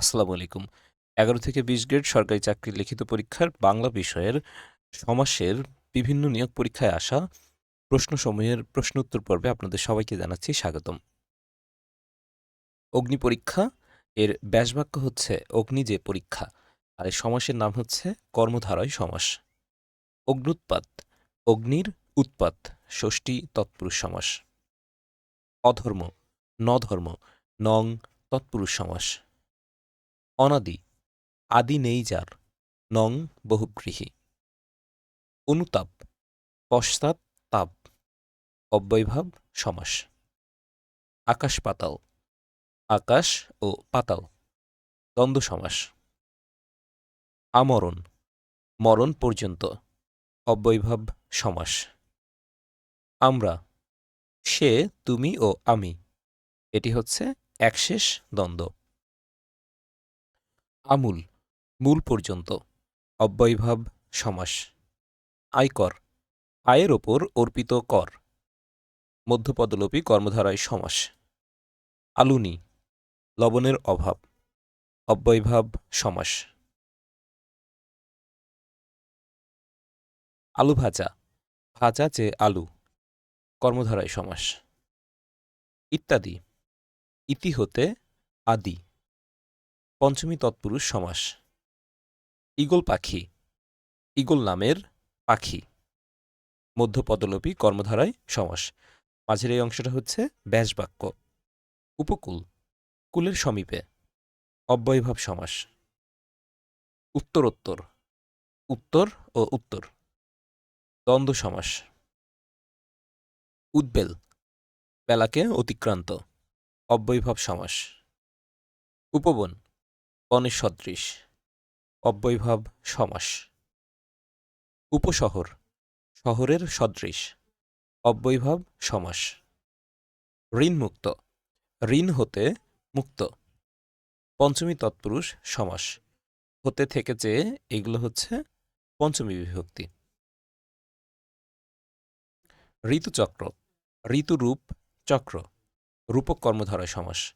আসসালামু আলাইকুম। ১১ থেকে ২০ গ্রেড সরকারি চাকরির লিখিত পরীক্ষার বাংলা বিষয়ের সমাসের বিভিন্ন নিয়োগ পরীক্ষায় আসা প্রশ্ন প্রশ্নসমূহের প্রশ্নোত্তর পর্বে আপনাদের সবাইকে জানাচ্ছি স্বাগতম। অগ্নি পরীক্ষা, এর ব্যাসবাক্য হচ্ছে অগ্নি যে পরীক্ষা, আর এই সমাসের নাম হচ্ছে কর্মধারয় সমাস। অগ্নুৎপাত, অগ্নির উৎপাত, ষষ্ঠী তৎপুরুষ সমাস। অধর্ম, নধর্ম, নং তৎপুরুষ সমাস। অনাদি, আদি নেই যার, নং বহুব্রীহি। অনুতাপ, পশ্চাৎ তাপ, অব্যয়ভাব, সমাস। আকাশ পাতাল, আকাশ ও পাতাল, দ্বন্দ্ব সমাস। আমরণ, মরণ পর্যন্ত, অব্যয়ভাব, সমাস। আমরা, সে, তুমি ও আমি, এটি হচ্ছে একশেষ দ্বন্দ্ব। আমূল, মূল পর্যন্ত, অব্যয়ভাব সমাস, আয়কর, আয়ের ওপর অর্পিত কর, মধ্যপদলোপী কর্মধারায় সমাস, আলুনি, লবণের অভাব, অব্যয়ভাব সমাস। আলু ভাজা ভাজা যে আলু, কর্মধারায় সমাস। ইত্যাদি, ইতি হতে আদি। পঞ্চমী তৎপুরুষ সমাস। ঈগল পাখি। ঈগল নামের পাখি। মধ্যপদলোপী কর্মধারায় সমাস। মাঝের এই অংশটা হচ্ছে ব্যাসবাক্য। উপকূল। কুলের সমীপে। অব্যয়ভাব সমাস। উত্তরোত্তর। উত্তর ও উত্তর। দ্বন্দ্ব সমাস। উদ্বেল। বেলাকে অতিক্রান্ত। অব্যয়ভাব সমাস। উপবন। বনের সদৃশ অব্যয়ভাব সমাস। উপশহর, শহরের সদৃশ, অব্যয়ভাব সমাস। ঋণমুক্ত, ঋণ হতে মুক্ত। পঞ্চমী তৎপুরুষ সমাস, হতে থেকে যে এগুলো হচ্ছে পঞ্চমী বিভক্তি। ঋতুচক্র, ঋতুরূপ চক্র, রূপক কর্মধারয় সমাস।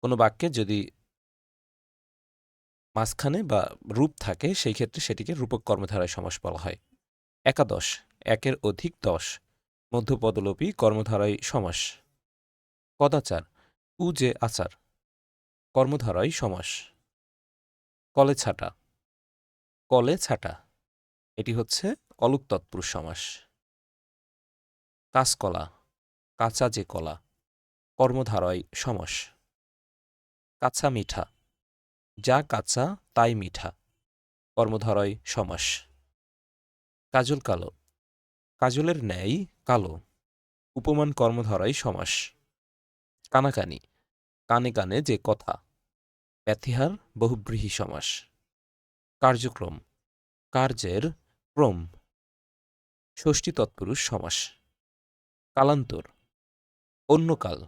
কোনো বাক্যে যদি মাঝখানে বা রূপ থাকে, সেই ক্ষেত্রে সেটিকে রূপক কর্মধারায় সমাস বলা হয়। একাদশ, একের অধিক দশ, মধ্যপদলোপী কর্মধারায় সমাস। কদাচার উ যে আচার, কর্মধারায় সমাস। কলে ছাটা কলে ছাটা, এটি হচ্ছে অলুক তৎপুরুষ সমাস। কাঁচকলা, কাঁচা যে কলা, কর্মধারয় সমাস। কাঁচা মিঠা যা কাঁচা তাই মিঠা। কর্মধারয় সমাস। কাজল কালো। কাজলের ন্যায় কালো। উপমান কর্মধারয় সমাস। কানাকানি। কানে কানে যে কথা। ব্যতিহার বহুব্রীহি সমাস। কার্যক্রম। কার্যের ক্রম। ষষ্ঠী তৎপুরুষ সমাস। কালান্তর। অন্যকাল।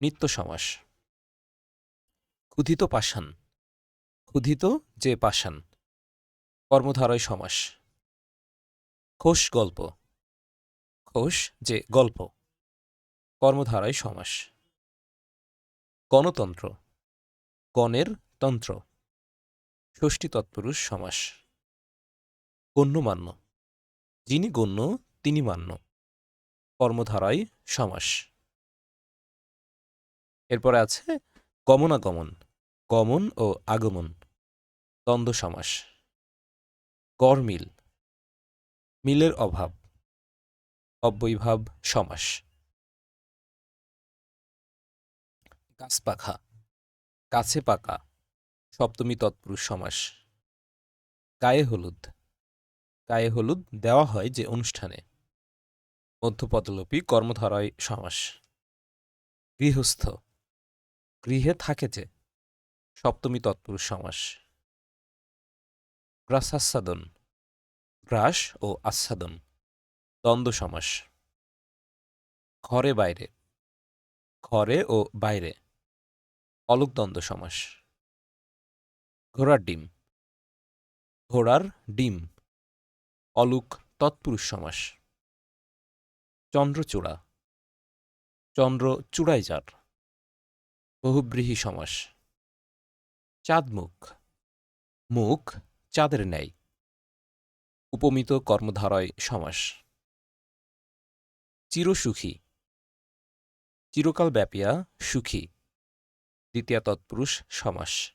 নিত্য সমাস। ক্ষুধিত পাষাণ। ক্ষুধিত যে পাষাণ। কর্মধারয় সমাস। খোশ গল্প। খোশ যে গল্প। কর্মধারয় সমাস। গণতন্ত্র। গণের তন্ত্র। ষষ্ঠী তৎপুরুষ সমাস। গণ্যমান্য। যিনি গণ্য, তিনি মান্য। কর্মধারায় সমাস। এরপরে আছে গমনাগমন গমন ও আগমন, দ্বন্দ্ব সমাস গড়মিল মিলের অভাব, অব্যয়ভাব সমাস। গাছপাখা কাছে পাকা, সপ্তমী তৎপুরুষ সমাস। গায়ে হলুদ গায়ে হলুদ দেওয়া হয় যে অনুষ্ঠানে। মধ্যপদলোপী কর্মধারায় সমাস। গৃহস্থ গৃহে সপ্তমী তৎপুরুষ সমাস। গ্রাসাস্বাদন, গ্রাস ও আস্বাদন, দ্বন্দ্ব সমাস। ঘরে বাইরে, ঘরে ও বাইরে, অলুক দ্বন্দ্ব সমাস। ঘোড়ার ডিম ঘোড়ার ডিম, অলুক তৎপুরুষ সমাস। চন্দ্রচূড়া চন্দ্র চূড়ায় যার বহুব্রীহি সমাস। চাঁদমুখ মুখ। চাঁদের ন্যায়। উপমিত কর্মধারয় সমাস। চিরসুখী। চিরকাল ব্যাপিয়া সুখী। দ্বিতীয় তৎপুরুষ সমাস।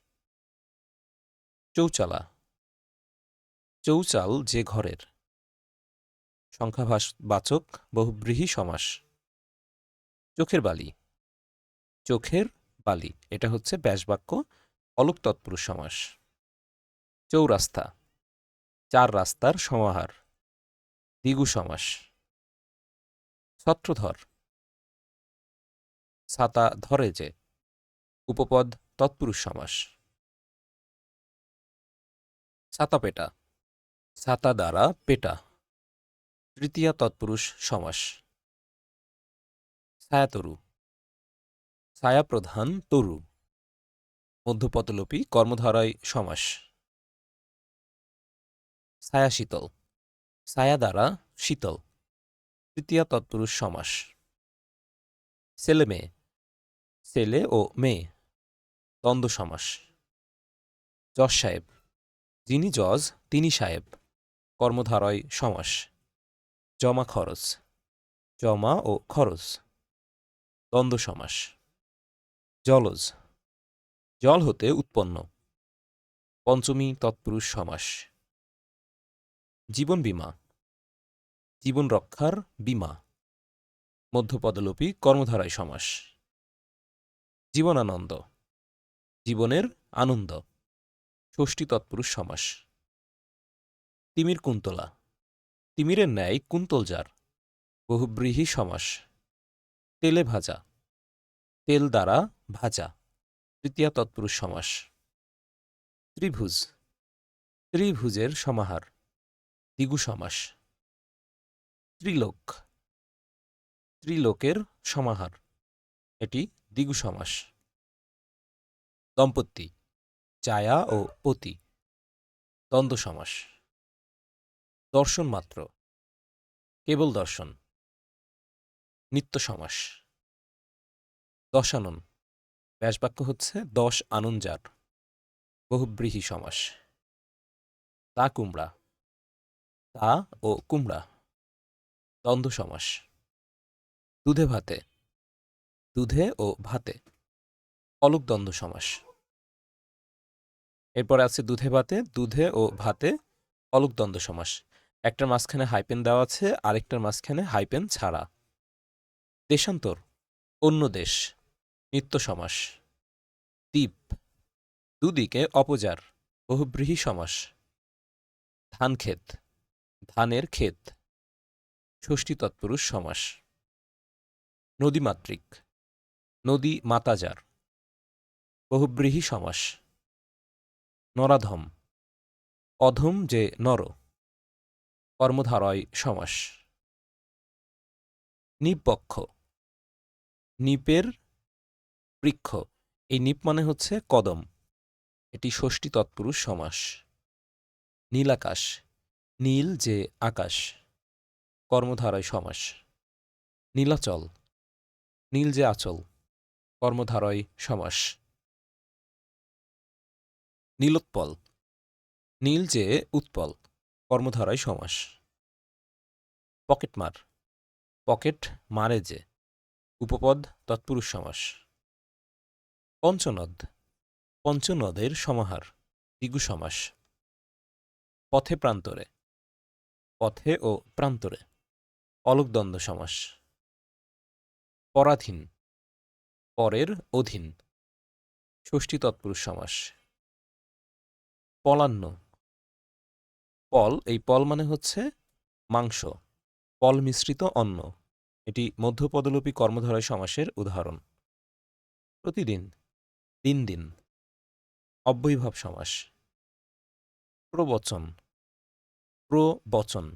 চৌচালা। চৌচাল যে ঘরের। সংখ্যাভাস বাচক বহুব্রীহি সমাস। চোখের বালি। চোখের বালি। এটা হচ্ছে ব্যাসবাক্য, অলোক তৎপুরুষ সমাস। চৌরাস্তা। চার রাস্তার সমাহার। দ্বিগু সমাস। ছত্রধর। ছাতা ধরে যে। উপপদ তৎপুরুষ সমাস। ছাতা পেটা। ছাতা দ্বারা পেটা। তৃতীয়া তৎপুরুষ সমাস। ছায়াতরু। ছায়াপ্রধান তরু। মধ্যপতলোপী কর্মধারায় সমাস। ছায়া শীতল। ছায়া দ্বারা শীতল। তৃতীয়া তৎপুরুষ সমাস। ছেলে মেয়ে। ছেলে ও মেয়ে। দ্বন্দ্ব সমাস। জজ সাহেব। যিনি জজ তিনি সাহেব। কর্মধারয় সমাস। জমা খরচ। জমা ও খরচ। দ্বন্দ্ব সমাস। জলজ। জল হতে উৎপন্ন। পঞ্চমী তৎপুরুষ সমাস। জীবন বীমা। জীবন রক্ষার বীমা। মধ্যপদলোপী কর্মধারায় সমাস। জীবনানন্দ। জীবনের আনন্দ। ষষ্ঠী তৎপুরুষ সমাস। তিমির কুন্তলা। তিমিরের ন্যায় কুন্তল যার বহুব্রীহি সমাস। তেলে ভাজা। তেল দ্বারা ভাজা। তৃতীয়া তৎপুরুষ সমাস। ত্রিভুজ। ত্রিভুজের সমাহার। দ্বিগু সমাস। ত্রিলোক। ত্রিলোকের সমাহার। এটি দ্বিগু সমাস। দম্পতি। চায়া ও পতি। দ্বন্দ্ব সমাস। দর্শন মাত্র। কেবল দর্শন। নিত্য সমাস। দশানন। ব্যাসবাক্য হচ্ছে দশ আনন্দার বহুব্রীহি সমাস। তা কুমড়া, তা ও কুমড়া, দ্বন্দ্ব সমাস। দুধে ভাতে, দুধে ও ভাতে, অলক দ্বন্দ্ব সমাস। এরপরে আছে দুধে ভাতে, দুধে ও ভাতে, অলক দ্বন্দ্ব সমাস। একটার মাঝখানে হাইপেন দেওয়া আছে, আরেকটার মাঝখানে হাইপেন ছাড়া। দেশান্তর, অন্য দেশ। নিত্য সমাস দ্বীপ, দুদিকে অপজার, বহুব্রীহি সমাস। ধান ক্ষেত ধানের ক্ষেত, ষষ্ঠী তৎপুরুষ সমাস। নদীমাতৃক, নদী মাতাজার, বহুব্রীহি সমাস। নরাধম, অধম যে নর, কর্মধারয় সমাস। নিপক্ষ, নিপের বৃক্ষ। এই নিপ মানে হচ্ছে কদম। এটি ষষ্ঠী তৎপুরুষ সমাস। নীলাকাশ। নীল যে আকাশ। কর্মধারয় সমাস। নীলাচল। নীল যে আচল। কর্মধারয় সমাস। নীলোৎপল। নীল যে উৎপল। কর্মধারয় সমাস। পকেটমার। পকেট মারে যে। উপপদ তৎপুরুষ সমাস। পঞ্চনদ, পঞ্চনদের সমাহার দ্বিগু সমাস। পথে প্রান্তরে, পথে ও প্রান্তরে, অলকদ্বন্দ্ব সমাস। পরাধীন, পরের অধীন, ষষ্ঠী তৎপুরুষ সমাস। পলান্ন, পল, এই পল মানে হচ্ছে মাংস, পল মিশ্রিত অন্ন। এটি মধ্যপদলোপী কর্মধারয় সমাসের উদাহরণ। প্রতিদিন দিন দিন। অব্যয়ীভাব সমাস। প্রবচন প্রবচন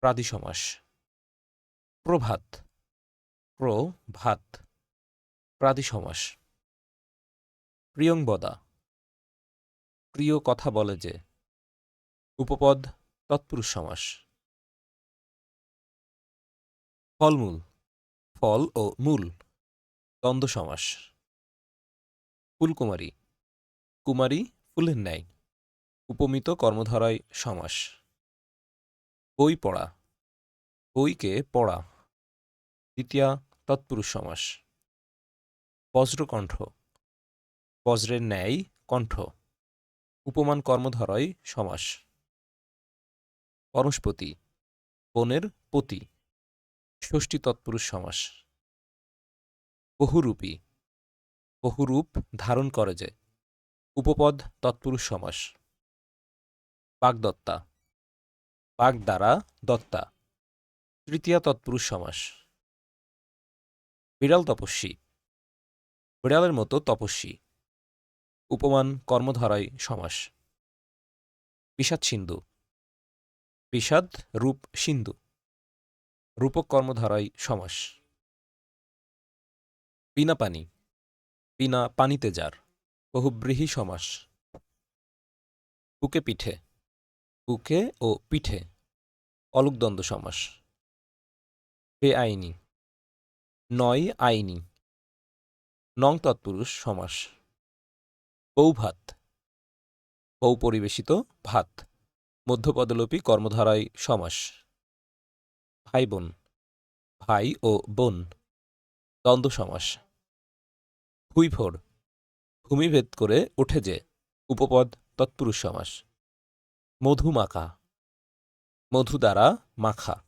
প্রাদি সমাস। প্রভাত প্র ভাত। প্রাদি সমাস। প্রিয়ংবদা। প্রিয় কথা বলে যে। উপপদ তৎপুরুষ সমাস। ফলমূল। ফল ও মূল। দ্বন্দ্ব সমাস। ফুলকুমারী। কুমারী ফুলের ন্যায়। উপমিত কর্মধারায় সমাস। বই পড়া। বইকে পড়া। দ্বিতীয়া তৎপুরুষ সমাস। বজ্রকণ্ঠ। বজ্রের ন্যায় কণ্ঠ। উপমান কর্মধারয় সমাস। বনস্পতি। বনের পতি। ষষ্ঠী তৎপুরুষ সমাস। বহুরূপী। বহুরূপ ধারণ করে যে, উপপদ তৎপুরুষ সমাস। বাগদত্তা, বাগ দ্বারা দত্তা, তৃতীয়া তৎপুরুষ সমাস। বিড়াল তপস্বী, বিড়ালের মতো তপস্বী, উপমান কর্মধারায় সমাস। বিষাদ সিন্ধু, বিষাদ রূপ সিন্ধু, রূপক কর্মধারায় সমাস। বিনা পানি বিনা পানিতে যার বহুব্রীহি সমাস। বুকে পিঠে, বুকে ও পিঠে, অলুকদ্বন্দ্ব সমাস। বেআইনি নয় আইনি, নং তৎপুরুষ সমাস। বউ ভাত বউ পরিবেশিত ভাত, মধ্যপদলোপী কর্মধারায় সমাস। ভাই বোন, ভাই ও বোন, দ্বন্দ্ব সমাস। ভুইফোর ভূমিভেদ করে ওঠে যে উপপদ তৎপুরুষ সমাস। মধু মাখা মধু দ্বারা মাখা,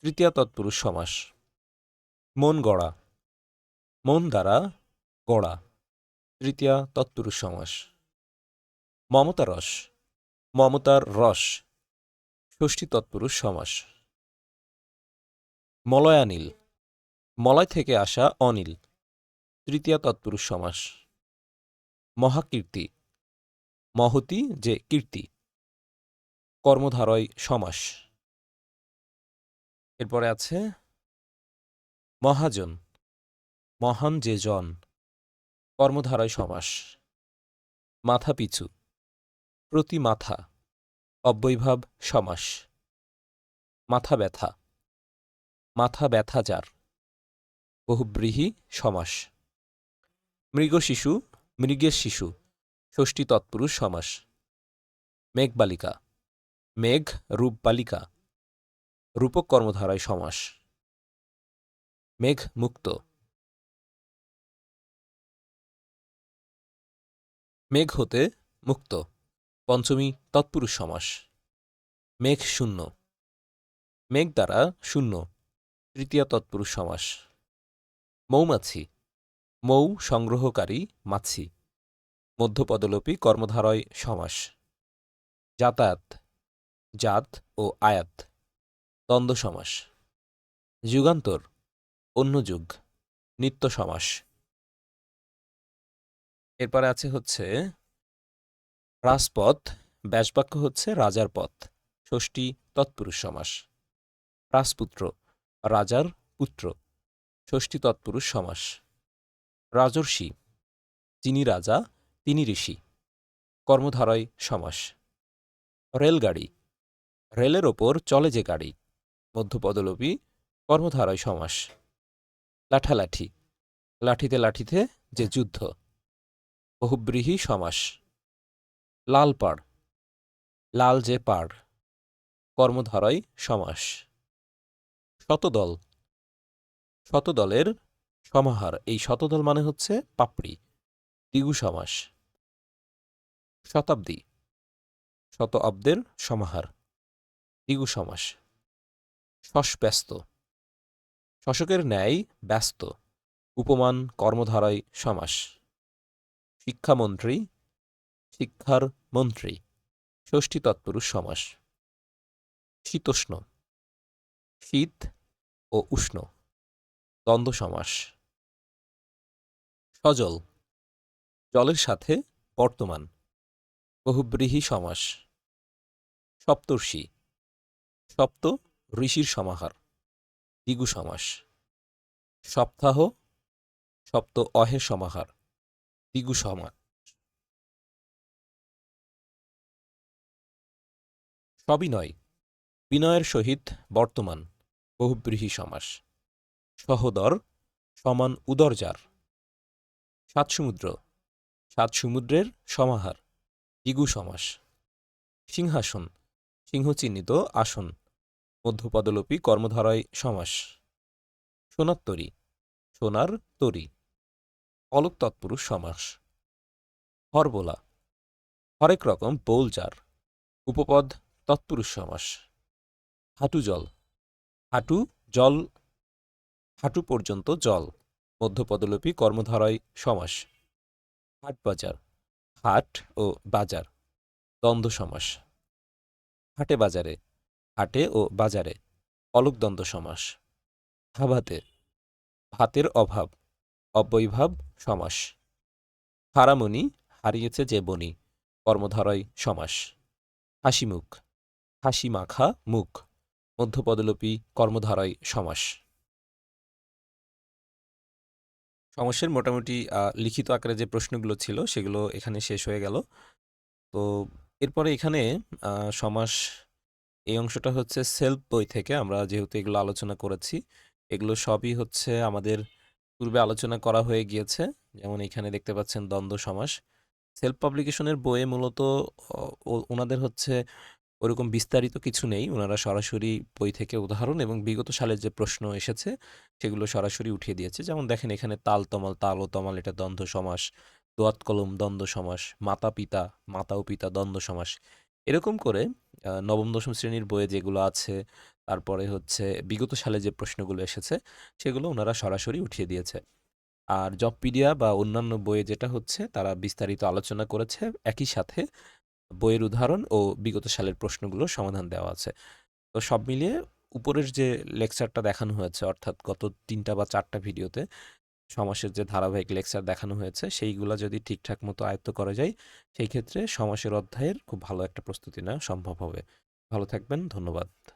তৃতীয় তৎপুরুষ সমাস। মন গড়া, মন দ্বারা গড়া, তৃতীয়া তৎপুরুষ সমাস। মমতা রস, মমতার রস, ষষ্ঠী তৎপুরুষ সমাস। মলয়ানিল, মলয় থেকে আসা অনিল। তৃতীয়া তৎপুরুষ সমাস। মহাকীর্তি। মহতি যে কীর্তি। কর্মধারয় সমাস। এরপরে আছে মহাজন। মহান যে জন। কর্মধারয় সমাস। মাথা পিছু। প্রতি মাথা। অব্যয়ভাব সমাস। মাথা ব্যথা। মাথা ব্যথা যার। বহুব্রীহি সমাস। মৃগ শিশু মৃগের শিশু ষষ্ঠী তৎপুরুষ সমাস। মেঘবালিকা, মেঘ রূপ বালিকা রূপক কর্মধারায় সমাস। মেঘ মুক্ত মেঘ হতে মুক্ত, পঞ্চমী তৎপুরুষ সমাস। মেঘ শূন্য। মেঘ দ্বারা শূন্য, তৃতীয় তৎপুরুষ সমাস। মৌমাছি মৌ সংগ্রহকারী মাছি। মধ্যপদলোপী কর্মধারয় সমাস। যাতায়াত, জাত ও আয়াত। দ্বন্দ্ব সমাস। যুগান্তর, অন্য যুগ, নিত্য সমাস। এরপরে আছে হচ্ছে রাজপথ, ব্যাসবাক্য হচ্ছে রাজার পথ, ষষ্ঠী তৎপুরুষ সমাস। রাজপুত্র, রাজার পুত্র, ষষ্ঠী তৎপুরুষ সমাস। রাজর্ষি যিনি রাজা, তিনি ঋষি। কর্মধারয় সমাস। রেলগাড়ি, রেলের ওপর চলে যে গাড়ি। মধ্যপদলোপী, কর্মধারয় সমাস। লাঠালাঠি, লাঠিতে লাঠিতে যে যুদ্ধ। বহুব্রীহি সমাস। লাল পাড়, লাল যে পাড়। কর্মধারয় সমাস। শতদল, শতদলের সমাহার, এই শতদল মানে হচ্ছে পাপড়ি, দ্বিগু সমাস। শতাব্দী, শত অব্দের সমাহার, দ্বিগু সমাস। শশব্যস্ত শশকের ন্যায় ব্যস্ত, উপমান, কর্মধারায় সমাস। শিক্ষামন্ত্রী, শিক্ষার মন্ত্রী, ষষ্ঠী তৎপুরুষ সমাস। শীতোষ্ণ, শীত ও উষ্ণ, দ্বন্দ্ব সমাস। সজল, জলের সাথে বর্তমান, বহুব্রীহি সমাস, সপ্তর্ষি, সপ্ত ঋষির সমাহার, দ্বিগু সমাস, সপ্তাহ, সপ্ত অহের সমাহার, দ্বিগু সমাস। সবিনয়, বিনয়ের সহিত বর্তমান, বহুব্রীহি সমাস, সহদর, সমান উদরজার। সাত সমুদ্র। সাত সমুদ্রের সমাহার। দ্বিগু সমাস। সিংহাসন। সিংহ চিহ্নিত আসন। মধ্যপদলোপী কর্মধারয় সমাস। সোনার তরী। সোনার তরী। অলক তৎপুরুষ সমাস। হরবোলা। হরেক রকম বোলজার। উপপদ তৎপুরুষ সমাস। হাঁটু জল। হাঁটু জল। হাঁটু পর্যন্ত জল। মধ্যপদলোপী কর্মধারয় সমাস। হাট বাজার। হাট ও বাজার। দ্বন্দ্ব সমাস। হাটে বাজারে। হাটে ও বাজারে। অলক দ্বন্দ্ব সমাস। হাভাতে ভাতের অভাব। অব্যয়ভাব সমাস। হারামণি হারিয়েছে যে বনি কর্মধারয় সমাস। হাসিমুখ। হাসি মাখা মুখ। মধ্যপদলোপী কর্মধারয় সমাস। সমাসের মোটামুটি লিখিত আকারে যে প্রশ্নগুলো ছিল সেগুলো এখানে শেষ হয়ে গেল। তো এরপরে এখানে সমাস এই অংশটা হচ্ছে সেলফ বই থেকে আমরা যেহেতু এগুলো আলোচনা করেছি, এগুলো সবই হচ্ছে আমাদের পূর্বে আলোচনা করা হয়ে গিয়েছে। যেমন এখানে দেখতে পাচ্ছেন দ্বন্দ্ব সমাস। সেলফ পাবলিকেশনের বইয়ে মূলত ওনাদের হচ্ছে ওরকম বিস্তারিত কিছু নেই। ওনারা সরাসরি বই থেকে উদাহরণ এবং বিগত সালের যে প্রশ্ন এসেছে, সেগুলো সরাসরি উঠিয়ে দিয়েছে। যেমন দেখেন, এখানে তাল তমাল, তাল ও তমাল, এটা দ্বন্দ্ব সমাস, দোয়াত কলম, দ্বন্দ্ব সমাস, মাতা পিতা, মাতা ও পিতা, দ্বন্দ্ব সমাস। এরকম করে নবম, দশম শ্রেণির বইয়ে যেগুলো আছে, তারপরে হচ্ছে বিগত সালে যে প্রশ্নগুলো এসেছে, সেগুলো ওনারা সরাসরি উঠিয়ে দিয়েছে। আর জবপিডিয়া বা অন্যান্য বইয়ে যেটা হচ্ছে, তারা বিস্তারিত আলোচনা করেছে। একই সাথে বইয়ের উদাহরণ ও বিগত সালের প্রশ্নগুলো সমাধান দেওয়া আছে। তো সব মিলিয়ে উপরের যে লেকচারটা দেখানো হয়েছে, অর্থাৎ গত তিনটা বা চারটা ভিডিওতে সমাসের যে ধারাবাহিক লেকচার দেখানো হয়েছে, সেইগুলো যদি ঠিকঠাক মতো আয়ত্ত করা যায়, সেই ক্ষেত্রে সমাসের অধ্যায়ের খুব ভালো একটা প্রস্তুতি নেওয়া সম্ভব হবে। ভালো থাকবেন, ধন্যবাদ।